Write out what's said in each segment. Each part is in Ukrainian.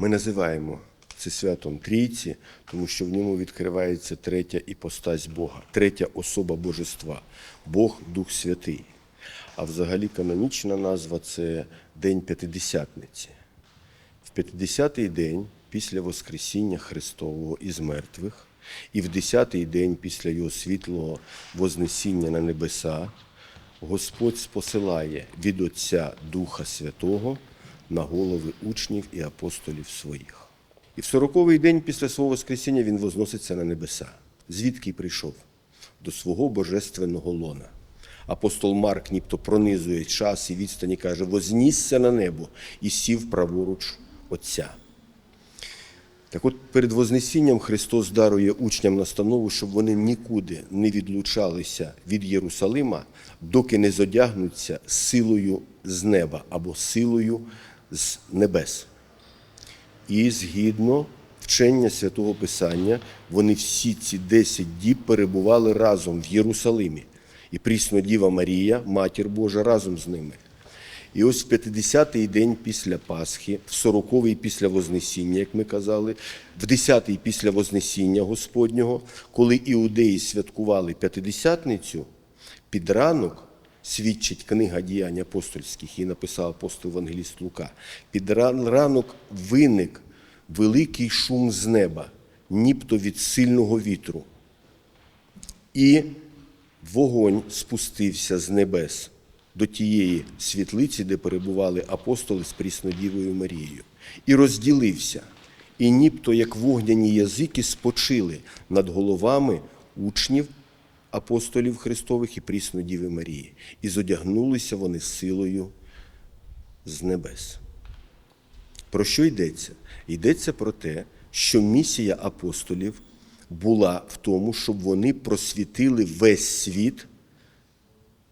Ми називаємо це святом Трійці, тому що в ньому відкривається третя іпостась Бога, третя особа Божества Бог Дух Святий. А взагалі канонічна назва це День П'ятидесятниці. В 50-й день після Воскресіння Христового із мертвих, і в 10-й день після Його світлого Вознесіння на небеса, Господь спосилає від Отця Духа Святого на голови учнів і апостолів своїх. І в 40-й день після свого Воскресіння Він возноситься на небеса, звідки й прийшов до свого божественного лона. Апостол Марк нібто пронизує час і відстані каже: вознісся на небо і сів праворуч Отця. Так от перед Вознесінням Христос дарує учням настанову, щоб вони нікуди не відлучалися від Єрусалима, доки не зодягнуться силою з неба або силою з небес. І згідно вчення святого Писання, вони всі ці 10 діб перебували разом в Єрусалимі. І прісно Діва Марія, Матір Божа, разом з ними. І ось в 50-й день після Пасхи, в 40-й після Вознесіння, як ми казали, в 10-й після Вознесіння Господнього, коли іудеї святкували П'ятидесятницю, під ранок свідчить книга діянь апостольських, її написав апостол Евангеліст Лука. Під ранок виник великий шум з неба, нібто від сильного вітру. І вогонь спустився з небес до тієї світлиці, де перебували апостоли з Пріснодівою Марією, і розділився. І нібто як вогняні язики спочили над головами учнів апостолів Христових і Пріснодіви Марії, і зодягнулися вони силою з небес. Про що йдеться? Йдеться про те, що місія апостолів була в тому, щоб вони просвітили весь світ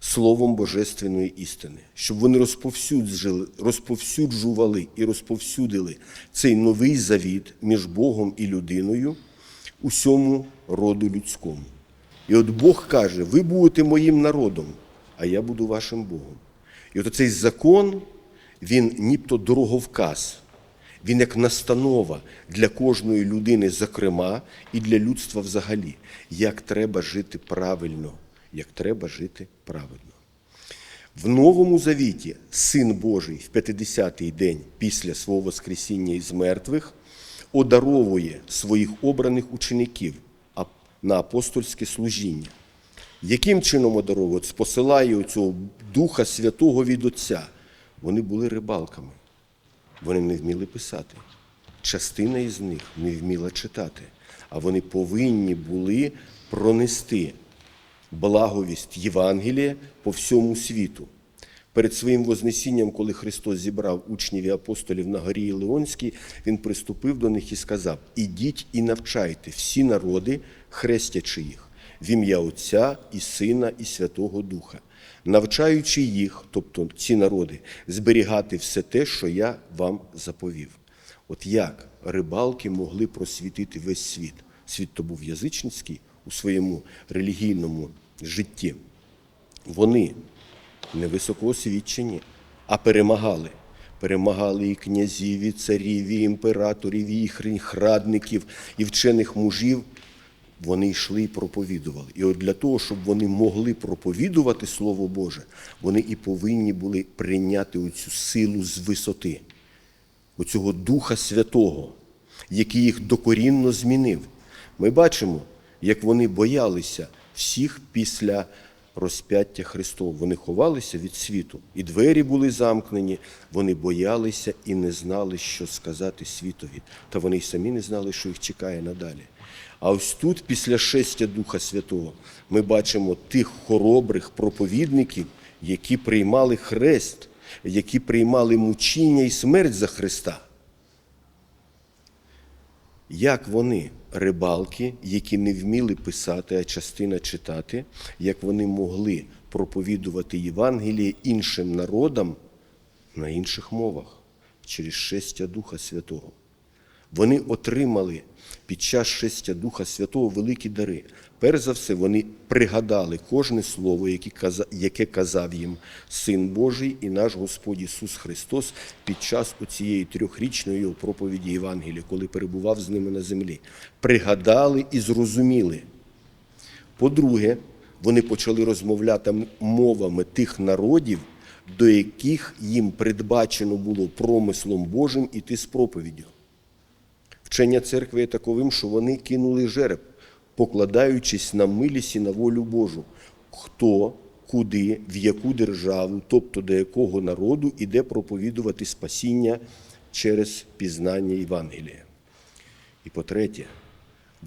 словом божественної істини, щоб вони розповсюджили, розповсюджували і розповсюдили цей новий завіт між Богом і людиною усьому роду людському. І от Бог каже: ви будете моїм народом, а я буду вашим Богом. І от цей закон, він нібто дороговказ, він як настанова для кожної людини, зокрема, і для людства взагалі, як треба жити правильно, як треба жити правильно. В Новому Завіті Син Божий в 50-й день після свого Воскресіння із мертвих одаровує своїх обраних учеників на апостольське служіння. Яким чином одаровує? От Спосилає цього Духа Святого від Отця. Вони були рибалками. Вони не вміли писати. Частина із них не вміла читати, а вони повинні були пронести благовість Євангелія по всьому світу. Перед своїм Вознесінням, коли Христос зібрав учнів і апостолів на горі Ілеонській, Він приступив до них і сказав: Ідіть і навчайте всі народи, хрестячи їх, в ім'я Отця і Сина, і Святого Духа, навчаючи їх, тобто ці народи, зберігати все те, що я вам заповів. От як рибалки могли просвітити весь світ? Світ то був язичницький у своєму релігійному житті. Вони не високоосвічені, а перемагали. Перемагали і князів, і царів, і імператорів, і їх радників, і вчених мужів. Вони йшли і проповідували. І от для того, щоб вони могли проповідувати Слово Боже, вони і повинні були прийняти оцю силу з висоти, оцього Духа Святого, який їх докорінно змінив. Ми бачимо, як вони боялися всіх після розп'яття Христова. Вони ховалися від світу, і двері були замкнені, вони боялися і не знали, що сказати світові. Та вони й самі не знали, що їх чекає надалі. А ось тут, після шестя Духа Святого, ми бачимо тих хоробрих проповідників, які приймали хрест, які приймали мучіння і смерть за Христа. Як вони, рибалки, які не вміли писати, а частина читати, як вони могли проповідувати Євангеліє іншим народам на інших мовах через шестя Духа Святого. Вони отримали під час шестя Духа Святого великі дари. Перш за все, вони пригадали кожне слово, яке казав їм Син Божий і наш Господь Ісус Христос під час оцієї трьохрічної проповіді Євангелія, коли перебував з ними на землі. Пригадали і зрозуміли. По-друге, вони почали розмовляти мовами тих народів, до яких їм передбачено було промислом Божим іти з проповіддю. Вчення церкви є таковим, що вони кинули жереб, покладаючись на милість і на волю Божу. Хто, куди, в яку державу, тобто до якого народу іде проповідувати спасіння через пізнання Євангелія. І по-третє,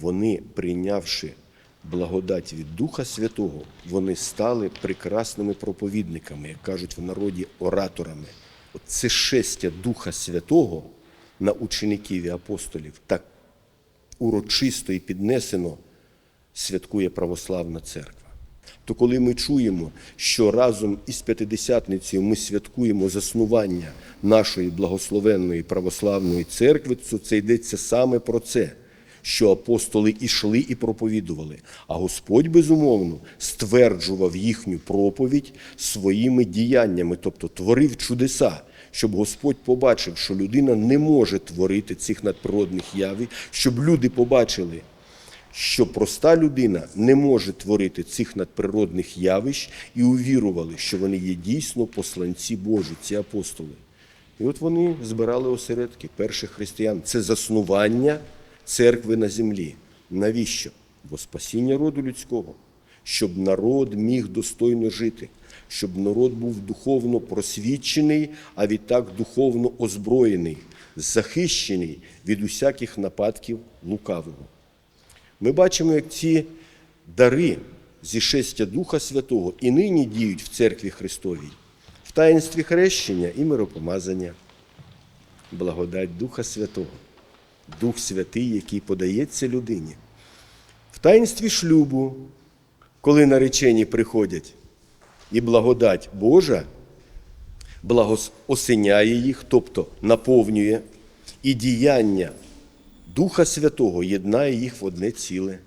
вони, прийнявши благодать від Духа Святого, вони стали прекрасними проповідниками, як кажуть в народі, ораторами. Це шестя Духа Святого на учеників і апостолів так урочисто і піднесено святкує православна церква. То коли ми чуємо, що разом із П'ятидесятницею ми святкуємо заснування нашої благословенної православної церкви, то це йдеться саме про це, що апостоли ішли і проповідували, а Господь, безумовно, стверджував їхню проповідь своїми діяннями, тобто творив чудеса, щоб Господь побачив, що людина не може творити цих надприродних явів, щоб люди побачили, що проста людина не може творити цих надприродних явищ і увірували, що вони є дійсно посланці Божі, ці апостоли. І от вони збирали осередки перших християн. Це заснування церкви на землі. Навіщо? Бо спасіння роду людського, щоб народ міг достойно жити, щоб народ був духовно просвічений, а відтак духовно озброєний, захищений від усяких нападків лукавого. Ми бачимо, як ці дари зі шестя Духа Святого і нині діють в церкві Христовій, в таїнстві хрещення і миропомазання, благодать Духа Святого, Дух Святий, який подається людині. В таїнстві шлюбу, коли наречені приходять, і благодать Божа благососеняє їх, тобто наповнює, і діяння Духа Святого єднає їх в одне ціле.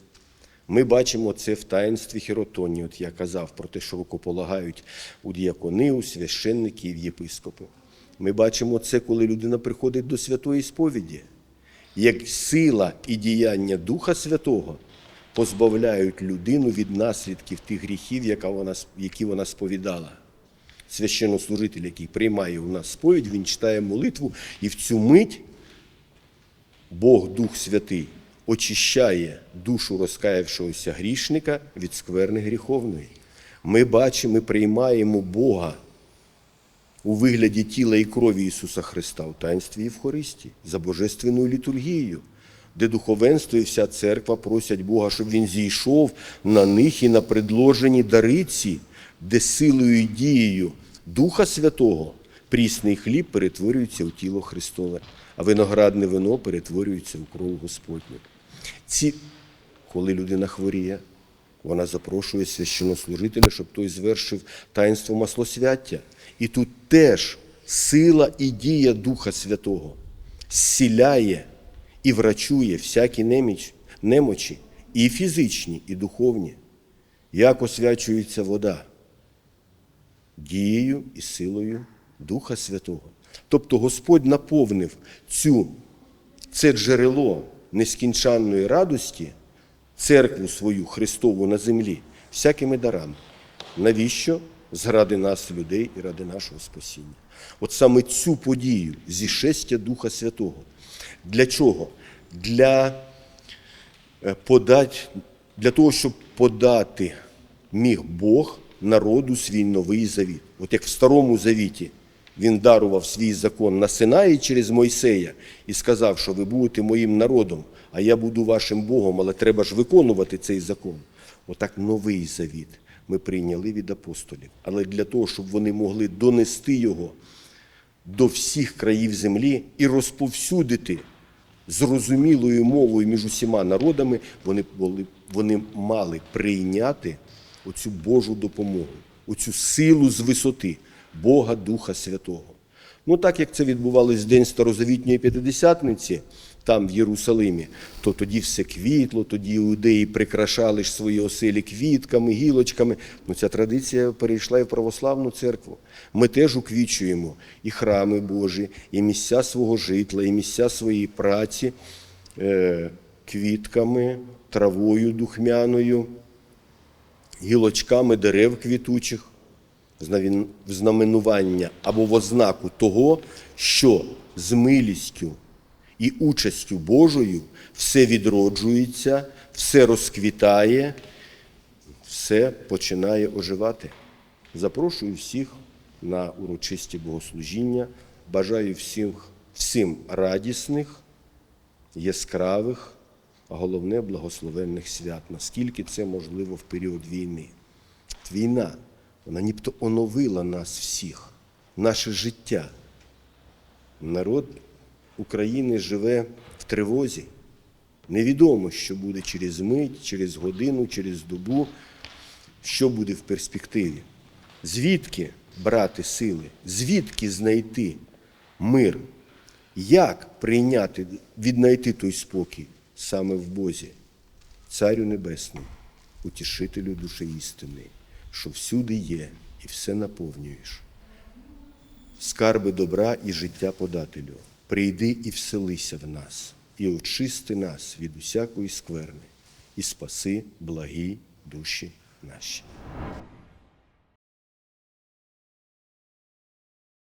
Ми бачимо це в таїнстві хіротоні. От я казав про те, що рукополагають у діякони, у священники і в єпископи. Ми бачимо це, коли людина приходить до святої сповіді, як сила і діяння Духа Святого позбавляють людину від наслідків тих гріхів, яка вона, які вона сповідала. Священнослужитель, який приймає у нас сповідь, він читає молитву, і в цю мить Бог Дух Святий очищає душу розкаявшогося грішника від скверни гріховної. Ми бачимо, ми приймаємо Бога у вигляді тіла і крові Ісуса Христа у таїнстві Євхаристії, за божественною літургією, де духовенство і вся церква просять Бога, щоб Він зійшов на них і на предложені дариці, де силою і дією Духа Святого прісний хліб перетворюється у тіло Христове, а виноградне вино перетворюється у кров Господню. Ці, коли людина хворіє, вона запрошує священнослужителя, щоб той звершив таїнство маслосвяття. І тут теж сила і дія Духа Святого зціляє і врачує всякі неміч, немочі, і фізичні, і духовні. Як освячується вода? Дією і силою Духа Святого. Тобто Господь наповнив цю, це джерело нескінчанної радості, церкву свою Христову на землі, всякими дарами. Навіщо? Зради нас, людей, і ради нашого спасіння. От саме цю подію зі шестя Духа Святого. Для чого? Для, е, подать, для того, щоб подати міг Бог народу свій новий завіт. От як в Старому Завіті він дарував свій закон на Синаї через Мойсея і сказав, що ви будете моїм народом, а я буду вашим Богом, але треба ж виконувати цей закон. Отак новий завіт ми прийняли від апостолів. Але для того, щоб вони могли донести його до всіх країв землі і розповсюдити зрозумілою мовою між усіма народами, вони, були, вони мали прийняти оцю Божу допомогу, оцю силу з висоти Бога Духа Святого. Ну, так як це відбувалось в день Старозавітньої П'ятидесятниці, там, в Єрусалимі, то тоді все квітло, тоді іудеї прикрашали ж свої оселі квітками, гілочками. Ну, ця традиція перейшла і в православну церкву. Ми теж уквічуємо і храми Божі, і місця свого житла, і місця своєї праці е, квітками, травою духмяною, гілочками дерев квітучих в знаменування або в ознаку того, що з милістю і участю Божою все відроджується, все розквітає, все починає оживати. Запрошую всіх на урочисті богослужіння. Бажаю всім, всім радісних, яскравих, а головне благословенних свят, наскільки це можливо в період війни. Війна, вона нібито оновила нас всіх, наше життя. Народ України живе в тривозі. Невідомо, що буде через мить, через годину, через добу, що буде в перспективі. Звідки брати сили? Звідки знайти мир? Як прийняти, віднайти той спокій саме в Бозі, Царю Небесному, утішителю душі істини, що всюди є і все наповнюєш. Скарби добра і життя подателю, прийди і вселися в нас, і очисти нас від усякої скверни, і спаси благі душі наші.